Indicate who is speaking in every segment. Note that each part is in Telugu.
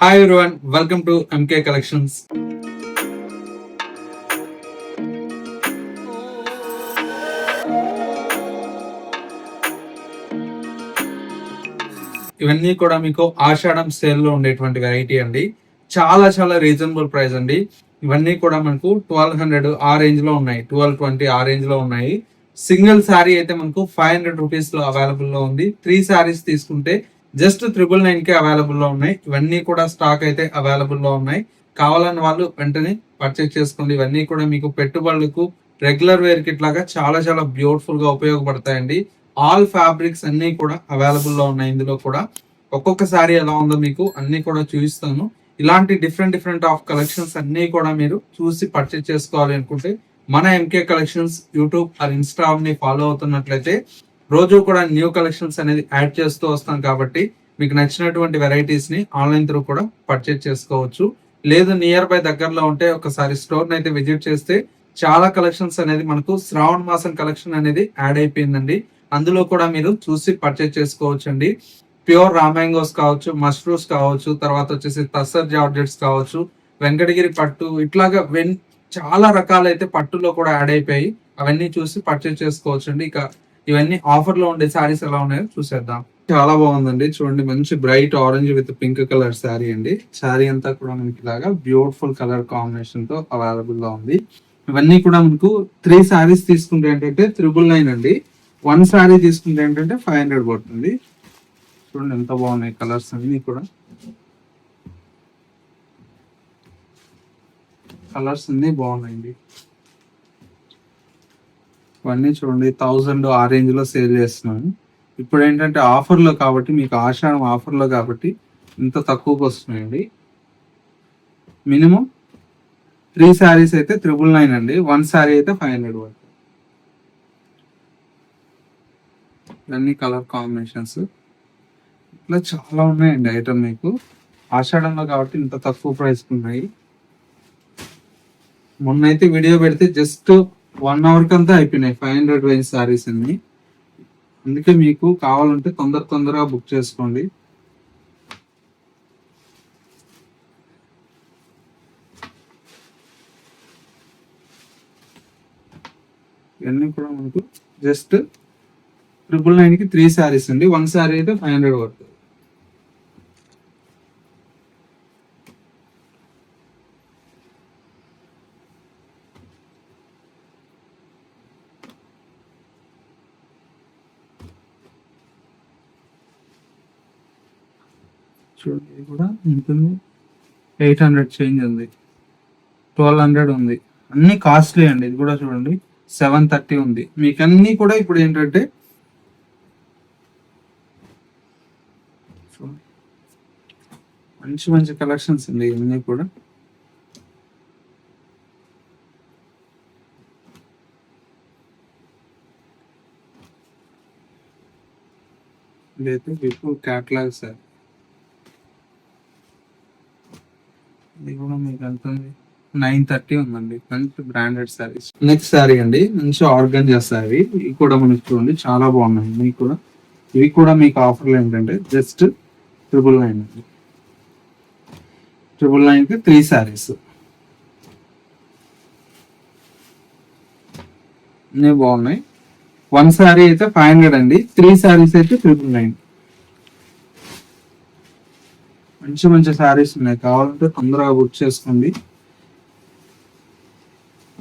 Speaker 1: Hi everyone welcome to MK collections ఇవన్నీ కూడా మీకు ఆషాఢం సేల్లో ఉండేటువంటి వెరైటీ అండి. చాలా చాలా రీజనబుల్ ప్రైస్ అండి. ఇవన్నీ కూడా మనకు ట్వెల్వ్ హండ్రెడ్ ఆ రేంజ్లో ఉన్నాయి. ట్వెల్వ్ ట్వంటీ ఆ రేంజ్లో ఉన్నాయి. సింగిల్ శారీ అయితే మనకు ఫైవ్ హండ్రెడ్ రూపీస్లో అవైలబుల్లో ఉంది. త్రీ శారీస్ తీసుకుంటే జస్ట్ త్రిబుల్ నైన్ అవైలబుల్లో ఉన్నాయి. ఇవన్నీ కూడా స్టాక్ అయితే అవైలబుల్లో ఉన్నాయి. కావాలని వాళ్ళు వెంటనే పర్చేస్ చేసుకోండి. ఇవన్నీ కూడా మీకు పెట్టుబడులకు రెగ్యులర్ వేర్ కిట్ లాగా చాలా చాలా బ్యూటిఫుల్గా ఉపయోగపడతాయండి. ఆల్ ఫ్యాబ్రిక్స్ అన్ని కూడా అవైలబుల్లో ఉన్నాయి. ఇందులో కూడా ఒక్కొక్క సారీ ఎలా ఉందో మీకు అన్ని కూడా చూపిస్తాను. ఇలాంటి డిఫరెంట్ డిఫరెంట్ ఆఫ్ కలెక్షన్స్ అన్ని కూడా మీరు చూసి పర్చేస్ చేసుకోవాలి అనుకుంటే మన ఎంకే కలెక్షన్స్ యూట్యూబ్ ఆర్ ఇన్స్టాగ్రామ్ని ఫాలో అవుతున్నట్లయితే రోజు కూడా న్యూ కలెక్షన్స్ అనేది యాడ్ చేస్తూ వస్తాం కాబట్టి మీకు నచ్చినటువంటి వెరైటీస్ని ఆన్లైన్ త్రూ కూడా పర్చేజ్ చేసుకోవచ్చు. లేదు నియర్ బై దగ్గరలో ఉంటే ఒకసారి స్టోర్ అయితే విజిట్ చేస్తే చాలా కలెక్షన్స్ అనేది మనకు శ్రావణ మాసం కలెక్షన్ అనేది యాడ్ అయిపోయిందండి. అందులో కూడా మీరు చూసి పర్చేజ్ చేసుకోవచ్చు అండి ప్యూర్ రామాంగోస్ కావచ్చు మష్రూమ్స్ కావచ్చు తర్వాత వచ్చేసి తస్సర్ జార్జెట్స్ కావచ్చు వెంకటగిరి పట్టు ఇట్లాగా వెన్ చాలా రకాలైతే పట్టులో కూడా యాడ్ అయిపోయి అవన్నీ చూసి పర్చేజ్ చేసుకోవచ్చు అండి ఇక ఇవన్నీ ఆఫర్లో ఉండే శారీస్ ఎలా ఉన్నాయో చూసేద్దాం. చాలా బాగుందండి. చూడండి మంచి bright orange with pink colour sari అండి. శారీ అంతా కూడా మనకి ఇలాగా బ్యూటిఫుల్ కలర్ కాంబినేషన్తో అవైలబుల్గా ఉంది. ఇవన్నీ కూడా మనకు త్రీ శారీస్ తీసుకుంటే ఏంటంటే త్రిబుల్ నైన్ అండి. వన్ శారీ తీసుకుంటే ఏంటంటే ఫైవ్ హండ్రెడ్ పడుతుంది. చూడండి ఎంత బాగున్నాయి కలర్స్ అన్ని కూడా. కలర్స్ అన్ని బాగున్నాయండి. ఇవన్నీ చూడండి థౌజండ్ ఆ రేంజ్లో సేల్ చేస్తున్నాను. ఇప్పుడు ఏంటంటే ఆఫర్లో కాబట్టి మీకు ఆషాఢం ఆఫర్లో కాబట్టి ఇంత తక్కువకి వస్తున్నాయండి. మినిమం త్రీ శారీస్ అయితే త్రిబుల్ నైన్ అండి. వన్ శారీ అయితే ఫైవ్ హండ్రెడ్ వరకు. ఇవన్నీ కలర్ కాంబినేషన్స్ ఇట్లా చాలా ఉన్నాయండి ఐటమ్ మీకు. ఆషాఢంలో కాబట్టి ఇంత తక్కువ ప్రైస్ ఉన్నాయి. మొన్న అయితే వీడియో పెడితే జస్ట్ వన్ అవర్కి అంతా అయిపోయినాయి. ఫైవ్ హండ్రెడ్ రేంజ్ శారీస్ అన్ని. అందుకే మీకు కావాలంటే తొందర తొందరగా బుక్ చేసుకోండి. ఇవన్నీ కూడా మనకు జస్ట్ ట్రిపుల్ నైన్కి త్రీ శారీస్ అండి. వన్ శారీ అయితే ఫైవ్ హండ్రెడ్ పడుతుంది చూడండి ఇది కూడా ఉంటుంది. ఎయిట్ హండ్రెడ్ చేంజ్ ఉంది. ట్వెల్వ్ హండ్రెడ్ ఉంది. అన్ని కాస్ట్లీ అండి. ఇది కూడా చూడండి. సెవెన్ థర్టీ ఉంది. మీకు అన్ని కూడా ఇప్పుడు ఏంటంటే మంచి మంచి కలెక్షన్స్ ఉంది ఇవన్నీ కూడా. ఇదైతే బిఫోర్ క్యాట్లాగ్ సార్. ఇది కూడా మీకు ఎంత ఉంది నైన్ థర్టీ ఉందండి. మంచి బ్రాండెడ్ సారీస్ నెక్స్ట్ సారీ అండి. మంచి ఆర్గన్ చేస్తాయి ఇవి కూడా మనకి చూడండి. చాలా బాగున్నాయి. మీకు కూడా. ఇవి కూడా మీకు ఆఫర్లు ఏంటంటే జస్ట్ ట్రిపుల్ నైన్ అండి. ట్రిపుల్ నైన్కి త్రీ సారీస్ అన్నీ బాగున్నాయి. వన్ సారీ అయితే ఫైవ్ హండ్రెడ్ అండి. త్రీ సారీస్ అయితే ట్రిపుల్ నైన్ మంచి మంచి శారీస్ ఉన్నాయి. కావాలంటే తొందరగా బుక్ చేసుకోండి.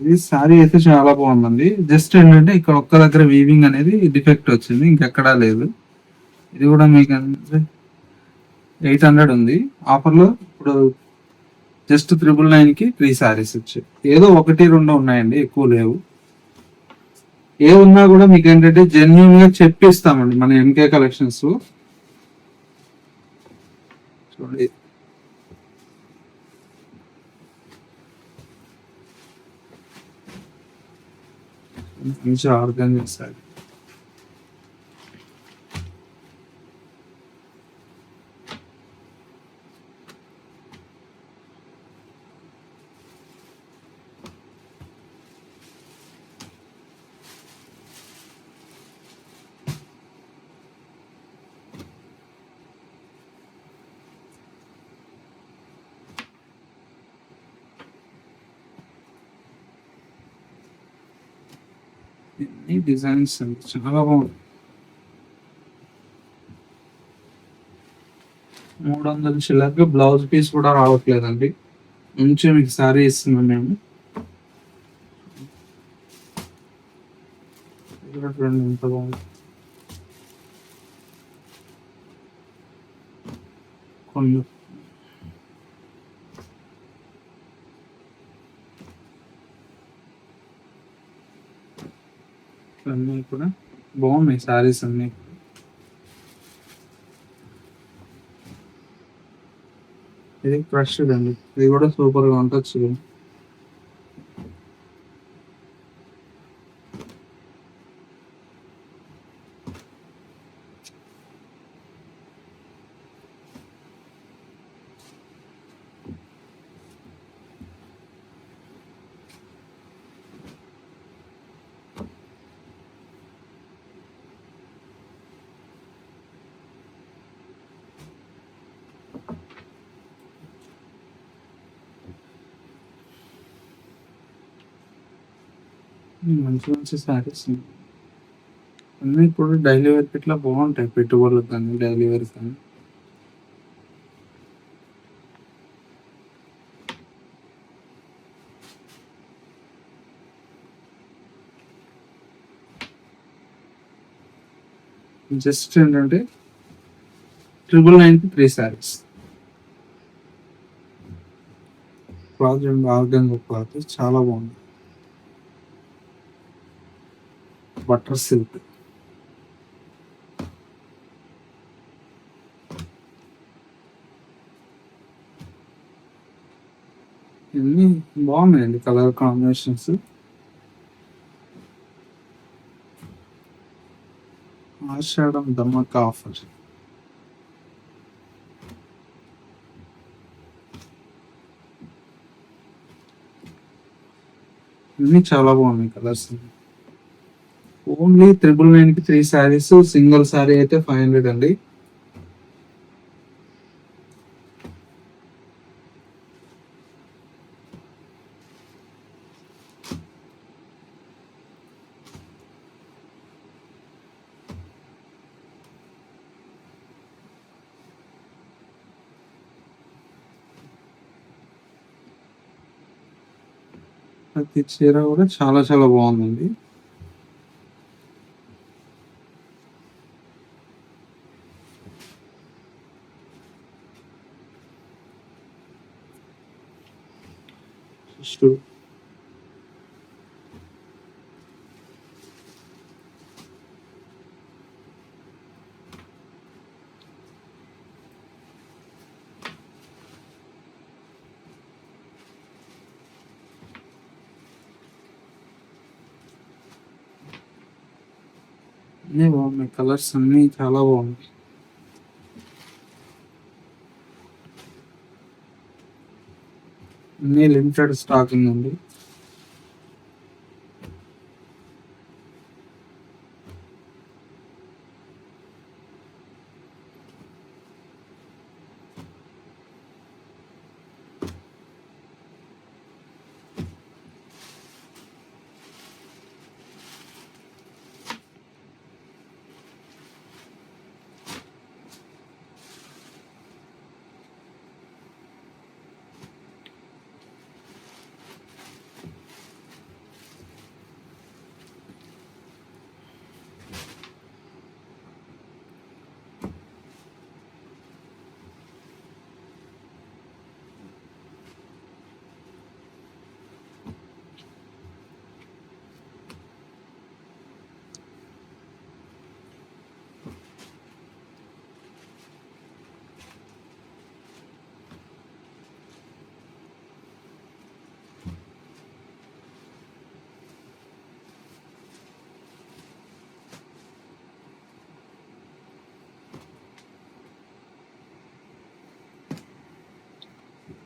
Speaker 1: ఇది శారీ అయితే చాలా బాగుందండి. జస్ట్ ఏంటంటే ఇక్కడ ఒక్క దగ్గర వీవింగ్ అనేది డిఫెక్ట్ వచ్చింది. ఇంకెక్కడా లేదు. ఇది కూడా మీకు ఎయిట్ హండ్రెడ్ ఉంది. ఆఫర్లో ఇప్పుడు జస్ట్ త్రిబుల్ నైన్కి త్రీ శారీస్ వచ్చాయి. ఏదో ఒకటి రెండు ఉన్నాయండి. ఎక్కువ లేవు. ఏ ఉన్నా కూడా మీకు ఏంటంటే జెన్యున్గా చెప్పిస్తామండి మన ఎంకే కలెక్షన్స్ లో చూడండి మంచి ఈ డిజైన్స్ అండి చాలా బాగుంది మూడు వందల చిల్లరకి బ్లౌజ్ పీస్ కూడా రావట్లేదండి. మంచి మీకు సారీ ఇస్తున్నాం మేము. చూడండి ఎంత బాగుంది. కొన్ని అన్నీ కూడా బాగున్నాయి సారీస్ అన్నీ. ఇది క్రష్ అండి. ఇది కూడా సూపర్గా ఉంటుంది మంచి మంచి శారీస్ అన్నీ ఇప్పుడు డైలీ వేర్ ఇట్లా బాగుంటాయి పెట్టుబడులు కానీ డైలీ వేర్ కానీ. జస్ట్ ఏంటంటే ట్రిపుల్ నైన్కి త్రీ శారీస్. క్లాత్ చూడండి క్లాత్ చాలా బాగుంది. బటర్ సిల్క్ ఇవన్నీ బాగున్నాయండి కలర్ కాంబినేషన్స్. ఆషాఢం దమ్మక ఆఫర్. ఇవన్నీ చాలా బాగున్నాయి కలర్స్. ఓన్లీ త్రిబుల్ నైన్కి త్రీ శారీస్ సింగిల్ శారీ అయితే ఫైవ్ హండ్రెడ్ అండి. ప్రతి చీర కూడా చాలా చాలా బాగుందండి. Şu Ne బాగున్నాయి కలర్స్ అన్ని చాలా బాగున్నాయి అన్ని లిమిటెడ్ స్టాక్ ఉంది.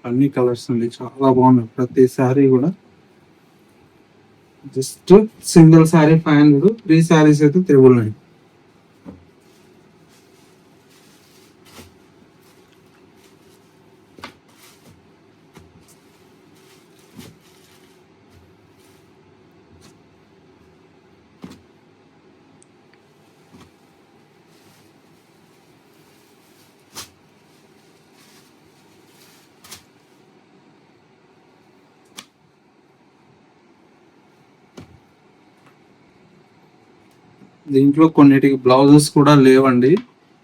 Speaker 1: అన్ని కలర్స్ అండి చాలా బాగున్నాయి. ప్రతి శారీ కూడా. Just single sari five hundred three saris అయితే త్రిబుల్ నైన్. దీంట్లో కొన్నిటికి బ్లౌజెస్ కూడా లేవండి.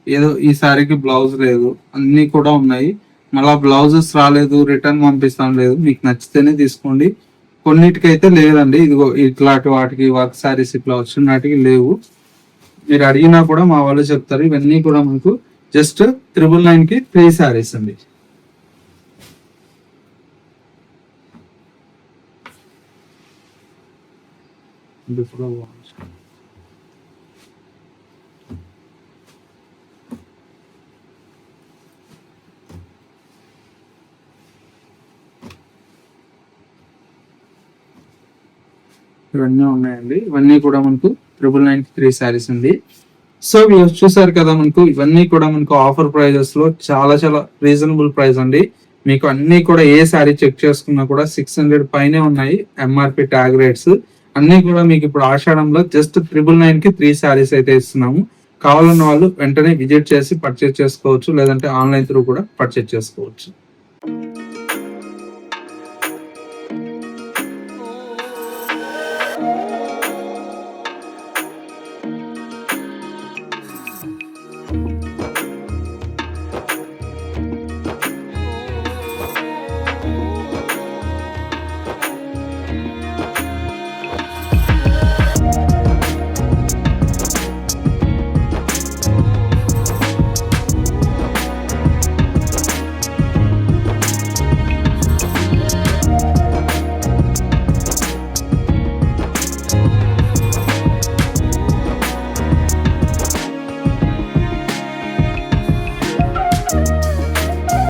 Speaker 1: ఏదో ఈ శారీకి బ్లౌజ్ లేదు. అన్నీ కూడా ఉన్నాయి. మళ్ళా బ్లౌజెస్ రాలేదు రిటర్న్ పంపిస్తాం లేదు. మీకు నచ్చితేనే తీసుకోండి. కొన్నిటికైతే లేదండి. ఇదిగో ఇట్లాంటి వాటికి వర్క్ సారీస్ ఇట్లా వచ్చిన వాటికి లేవు. మీరు అడిగినా కూడా మా వాళ్ళు చెప్తారు. ఇవన్నీ కూడా మనకు జస్ట్ త్రిబుల్ నైన్కి త్రీ సారీస్ అండి. ఇప్పుడు ఇవన్నీ ఉన్నాయండి. ఇవన్నీ కూడా మనకు ట్రిపుల్ నైన్ త్రీ శారీస్ ఉంది సో మీరు చూసారు కదా మనకు ఇవన్నీ కూడా మనకు ఆఫర్ ప్రైజెస్లో చాలా చాలా రీజనబుల్ ప్రైస్ అండి. మీకు అన్ని కూడా ఏ శారీ చెక్ చేసుకున్నా కూడా సిక్స్ హండ్రెడ్ పైనే ఉన్నాయి ఎంఆర్పి ట్యాగ్ రేట్స్ అన్ని కూడా మీకు ఇప్పుడు ఆషాఢంలో జస్ట్ ట్రిపుల్ నైన్కి త్రీ శారీస్ అయితే ఇస్తున్నాము. కావాలన్న వాళ్ళు వెంటనే విజిట్ చేసి పర్చేస్ చేసుకోవచ్చు లేదంటే ఆన్లైన్ త్రూ కూడా పర్చేస్ చేసుకోవచ్చు.